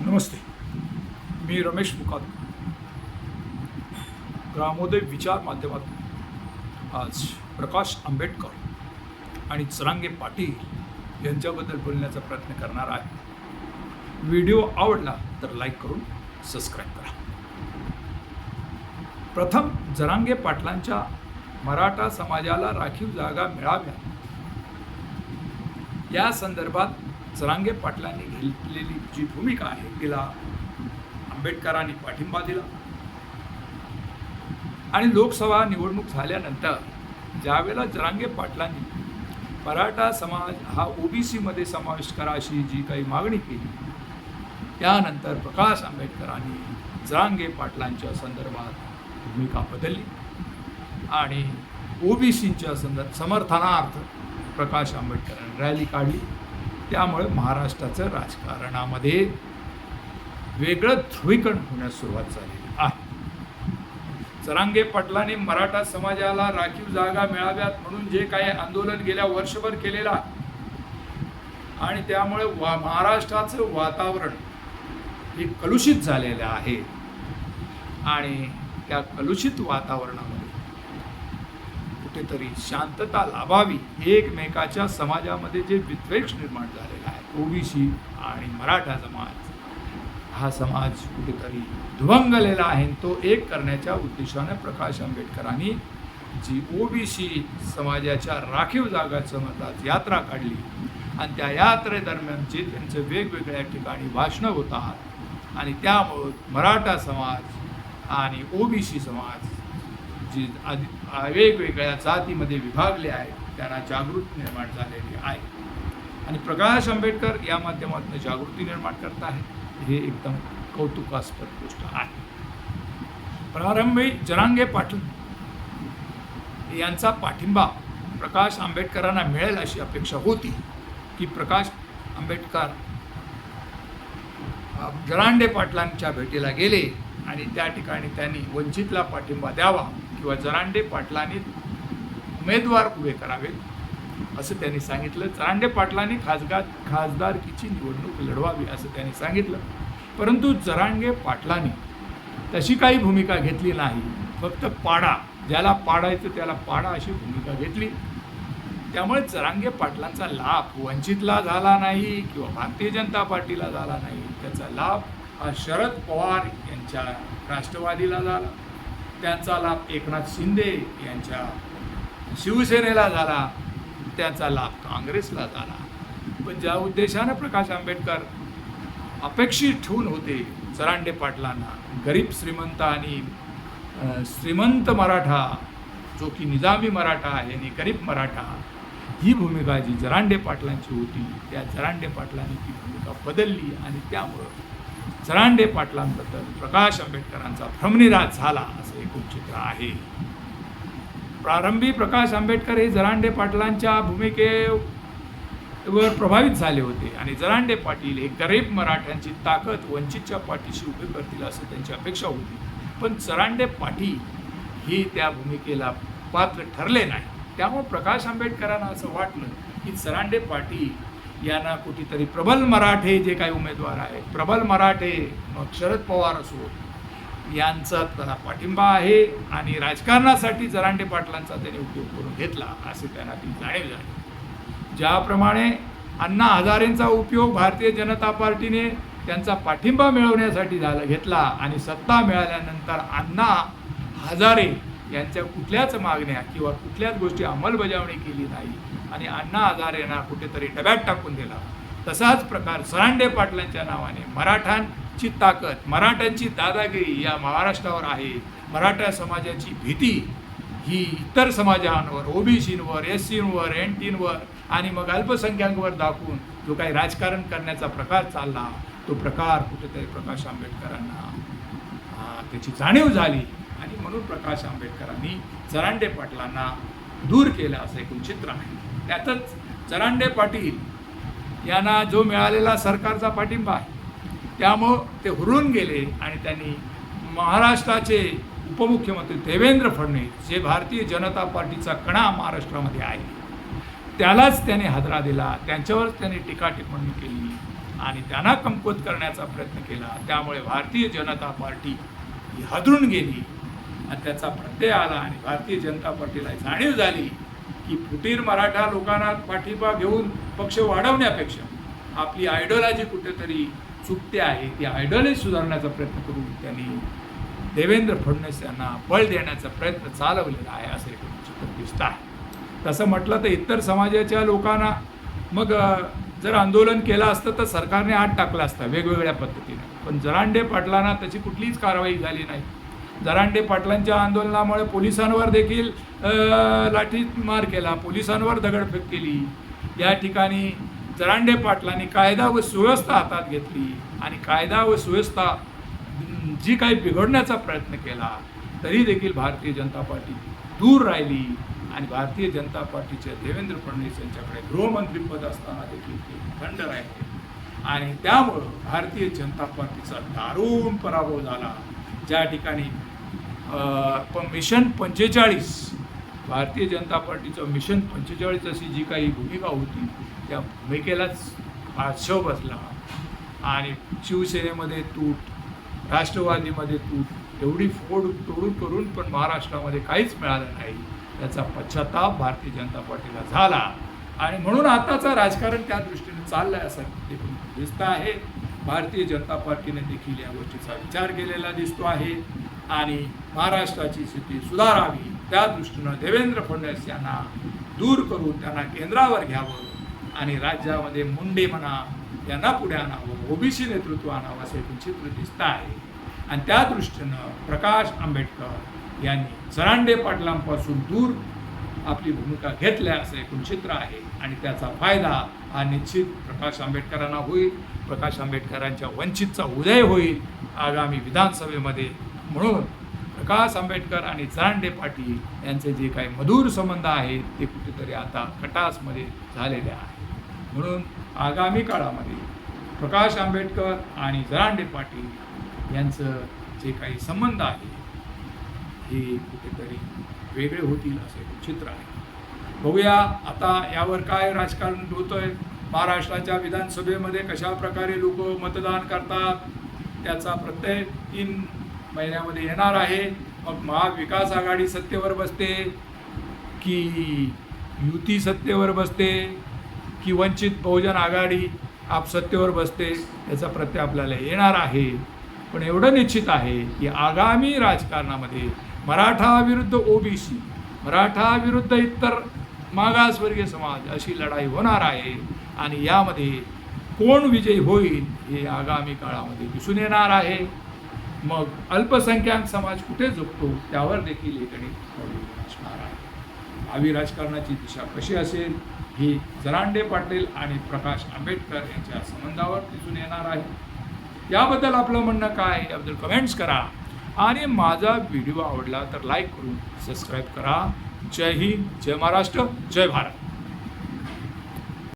नमस्ते मी रमेश मुकाद. ग्रामोदय विचार माध्यमातून आज प्रकाश आंबेडकर आणि चरांगे पाटील यांच्याबद्दल बोलण्याचा प्रयत्न करणार आहे. व्हिडिओ आवडला तर लाईक करून सबस्क्राईब करा. प्रथम जरांगे पाटलांच्या मराठा समाजाला राखीव जागा मिळाव्या या संदर्भात जरांगे पाटलांनी घेतलेली जी भूमिका आहे तिला आंबेडकरांनी पाठिंबा दिला. आणि लोकसभा निवडणूक झाल्यानंतर ज्यावेळेला जरांगे पाटलांनी मराठा समाज हा ओबीसीमध्ये समावेश करा अशी जी काही मागणी केली त्यानंतर प्रकाश आंबेडकरांनी जरांगे पाटलांच्या संदर्भात भूमिका बदलली. आणि ओबीसीच्या संदर्भ समर्थनार्थ प्रकाश आंबेडकरांनी रॅली काढली. त्यामुळे महाराष्ट्राचं राजकारणामध्ये वेगळं ध्रुवीकरण होण्यास सुरुवात झालेली आहे. चरांगे पाटलांनी मराठा समाजाला राखीव जागा मिळाव्यात म्हणून जे काही आंदोलन गेल्या वर्षभर केलेलं आणि त्यामुळे वा महाराष्ट्राचं वातावरण हे कलुषित झालेलं आहे. आणि त्या कलुषित वातावरणामध्ये कुठेतरी शांतता लाभावी एकमेकाच्या समाजामध्ये जे विद्वेष निर्माण झालेला आहे ओबीसी आणि मराठा समाज हा समाज कुठेतरी दुभंगलेला आहे. तो एक करण्याच्या उद्देशाने प्रकाश आंबेडकरांनी जी ओबीसी समाजाच्या राखीव जागा समाजात यात्रा काढली आणि त्या यात्रेदरम्यानचे त्यांचे वेगवेगळ्या ठिकाणी भाषणं होतात आणि त्यामुळं मराठा समाज आणि ओबीसी समाज जी वेगवेगळ्या जातीमध्ये विभागले आहेत त्यांना जागृती निर्माण झालेली आहे. आणि प्रकाश आंबेडकर या माध्यमातून जागृती निर्माण करत आहेत हे एकदम कौतुकास्पद गोष्ट आहे. प्रारंभी जरांगे पाटील यांचा पाठिंबा प्रकाश आंबेडकरांना मिळेल अशी अपेक्षा होती की प्रकाश आंबेडकर जरांडे पाटलांच्या भेटीला गेले आणि त्या ठिकाणी त्यांनी वंचितला पाठिंबा द्यावा. किंवा जरांडे पाटलांनी उमेदवार उभे करावेत असं त्यांनी सांगितलं. जरांडे पाटलांनी खासदार खासदारकीची निवडणूक लढवावी असं त्यांनी सांगितलं. परंतु जरांगे पाटलांनी तशी काही भूमिका घेतली नाही. फक्त पाडा ज्याला पाडायचं त्याला पाडा अशी भूमिका घेतली. त्यामुळे जरांगे पाटलांचा लाभ वंचितला झाला नाही किंवा भारतीय जनता पार्टीला झाला नाही. त्याचा लाभ हा शरद पवार यांच्या राष्ट्रवादीला झाला. त्यांचा लाभ एकनाथ शिंदे यांच्या शिवसेनेला झाला त्याचा लाभ काँग्रेसला झाला. पण ज्या उद्देशानं प्रकाश आंबेडकर अपेक्षित ठेवून होते चरांडे पाटलांना गरीब श्रीमंत आणि श्रीमंत मराठा जो की निजामी मराठा आहे आणि गरीब मराठा ही भूमिका जी जरांडे पाटलांची होती त्या जरांडे पाटलांनी ती भूमिका बदलली आणि त्यामुळं जरांडे पाटलांबद्दल प्रकाश आंबेडकरांचा भ्रमनिराज झाला असं एकूण चित्र आहे. प्रारंभी प्रकाश आंबेडकर हे जरांडे पाटलांच्या भूमिकेवर प्रभावित झाले होते आणि जरांडे पाटील हे गरीब मराठ्यांची ताकद वंचितच्या पाठीशी उभी करतील असं त्यांची अपेक्षा होती. पण जरांडे पाटील ही त्या भूमिकेला पात्र ठरले नाही. त्यामुळे प्रकाश आंबेडकरांना असं वाटलं की जरांडे पाटील यांना कुठेतरी प्रबल मराठे जे काही उमेदवार आहेत प्रबल मराठे मग शरद पवार असो यांचा त्याला पाठिंबा आहे आणि राजकारणासाठी जरांडे पाटलांचा त्यांनी उपयोग करून घेतला असे त्यांना ती जाणीव झाली. ज्याप्रमाणे अण्णा हजारेंचा उपयोग भारतीय जनता पार्टीने त्यांचा पाठिंबा मिळवण्यासाठी झाला घेतला आणि सत्ता मिळाल्यानंतर अण्णा हजारे यांच्या कुठल्याच मागण्या किंवा कुठल्याच गोष्टी अंमलबजावणी केली नाही आणि अण्णा हजारेंना कुठेतरी डब्यात टाकून दिला. तसाच प्रकार सरांडे पाटलांच्या नावाने मराठांची ताकद मराठ्यांची दादागिरी या महाराष्ट्रावर आहे. मराठा समाजाची भीती ही इतर समाजांवर ओबीसींवर एस सींवर एन टींवर आणि मग अल्पसंख्याकांवर दाखवून जो काही राजकारण करण्याचा प्रकार चालला तो प्रकार कुठेतरी प्रकाश आंबेडकरांना त्याची जाणीव झाली. आणि म्हणून प्रकाश आंबेडकरांनी जरांडे पाटलांना दूर केलं असं एकूण चित्र आहे. त्यातच जरांडे पाटील यांना जो मिळालेला सरकारचा पाठिंबा आहे त्यामुळं ते हुरून गेले आणि त्यांनी महाराष्ट्राचे उपमुख्यमंत्री देवेंद्र फडणवीस जे भारतीय जनता पार्टीचा कणा महाराष्ट्रामध्ये आहे त्यालाच त्याने हादरा दिला त्यांच्यावर त्याने टीका टिप्पणी केली आणि त्यांना कमकुवत करण्याचा प्रयत्न केला. त्यामुळे भारतीय जनता पार्टी ही हादरून गेली आणि त्याचा प्रत्यय आला आणि भारतीय जनता पार्टीला जाणीव झाली. की फुटीर मराठा लोकांना पाठिंबा घेऊन पक्ष वाढवण्यापेक्षा आपली आयडिओलॉजी कुठेतरी चुकते आहे ती आयडिओलॉजी सुधारण्याचा प्रयत्न करून त्यांनी देवेंद्र फडणवीस यांना बळ देण्याचा प्रयत्न चालवलेला आहे असं एक चित्र दिसत आहे. तसं म्हटलं तर इतर समाजाच्या लोकांना मग जर आंदोलन केलं असतं तर सरकारने आत टाकलं असतं वेगवेगळ्या पद्धतीने. पण जरांडे पाटलांना त्याची कुठलीच कारवाई झाली नाही. जरांडे पाटलांच्या आंदोलनामुळे पोलिसांवर देखील लाठीमार केला. पोलिसांवर दगडफेक केली. या ठिकाणी जरांडे पाटलांनी कायदा व सुव्यवस्था हातात घेतली आणि कायदा व सुव्यवस्था जी काही बिघडण्याचा प्रयत्न केला तरी देखील भारतीय जनता पार्टी दूर राहिली आणि भारतीय जनता पार्टीचे देवेंद्र फडणवीस यांच्याकडे गृहमंत्रीपद असताना देखील ते थंड राहिले. आणि त्यामुळं भारतीय जनता पार्टीचा दारुण पराभव झाला. ज्या ठिकाणी पण मिशन पंचेचाळीस भारतीय जनता पार्टीचं मिशन पंचेचाळीस अशी जी काही भूमिका होती त्या भूमिकेलाच पार्श्व बसला. आणि शिवसेनेमध्ये तूट राष्ट्रवादीमध्ये तूट एवढी फोड तोडून करून पण महाराष्ट्रामध्ये काहीच मिळालं नाही. त्याचा पश्चाताप भारतीय जनता पार्टीला झाला. आणि म्हणून आताचं राजकारण त्या दृष्टीने चाललं आहे असं देखील दिसतं आहे. भारतीय जनता पार्टीने देखील या गोष्टीचा विचार केलेला दिसतो आहे. आणि महाराष्ट्राची स्थिती सुधारावी त्या दृष्टीनं देवेंद्र फडणवीस यांना दूर करून त्यांना केंद्रावर घ्यावं आणि राज्यामध्ये मुंडे म्हणा यांना पुढे आणावं ओबीसी नेतृत्व आणावं असं चित्र दिसतं आहे. आणि त्या दृष्टीनं प्रकाश आंबेडकर यांनी जरांडे पाटलांपासून दूर आपली भूमिका घेतल्या असं एकूण चित्र आहे. आणि त्याचा फायदा हा निश्चित प्रकाश आंबेडकरांना होईल. प्रकाश आंबेडकरांच्या वंचितचा उदय होईल. आगामी विधानसभेमध्ये म्हणून प्रकाश आंबेडकर आणि जरांडे पाटील यांचे जे काही मधुर संबंध आहेत ते कुठेतरी आता कटासमध्ये झालेले आहेत. म्हणून आगामी काळामध्ये प्रकाश आंबेडकर आणि जरांडे पाटील यांचं जे काही संबंध आहे हे कुठेतरी वेगळे होतील असे चित्र आहे. बघूया आता यावर काय राजकारण होतंय. महाराष्ट्राच्या विधानसभेमध्ये कशा प्रकारे लोक मतदान करतात त्याचा प्रत्येक तीन महिन्यामध्ये येणार आहे. मग महाविकास आघाडी सत्तेवर बसते की युती सत्तेवर बसते की वंचित बहुजन आघाडी आप सत्तेवर बसते याचा प्रत्यय आपल्याला येणार आहे. पण एवढं निश्चित आहे की आगामी राजकारणामध्ये मराठा विरुद्ध ओबीसी मराठा विरुद्ध इतर मागासवर्गीय समाज अशी लढाई होणार आहे आणि यामध्ये कोण विजयी होईल हे आगामी काळामध्ये दिसून येणार आहे. मग अल्पसंख्याक समाज कुठे झुकतो त्यावर देखील हे गणित अवलंबून असणार आहे. भावी राजकारणाची दिशा कशी असेल ही जरांडे पाटील आणि प्रकाश आंबेडकर यांच्या संबंधावर दिसून येणार आहे. याबद्दल आपलं म्हणणं काय याबद्दल कमेंट्स करा. आणि माझा व्हिडिओ आवडला तर लाईक करून सबस्क्राईब करा. जय हिंद जय महाराष्ट्र जय भारत.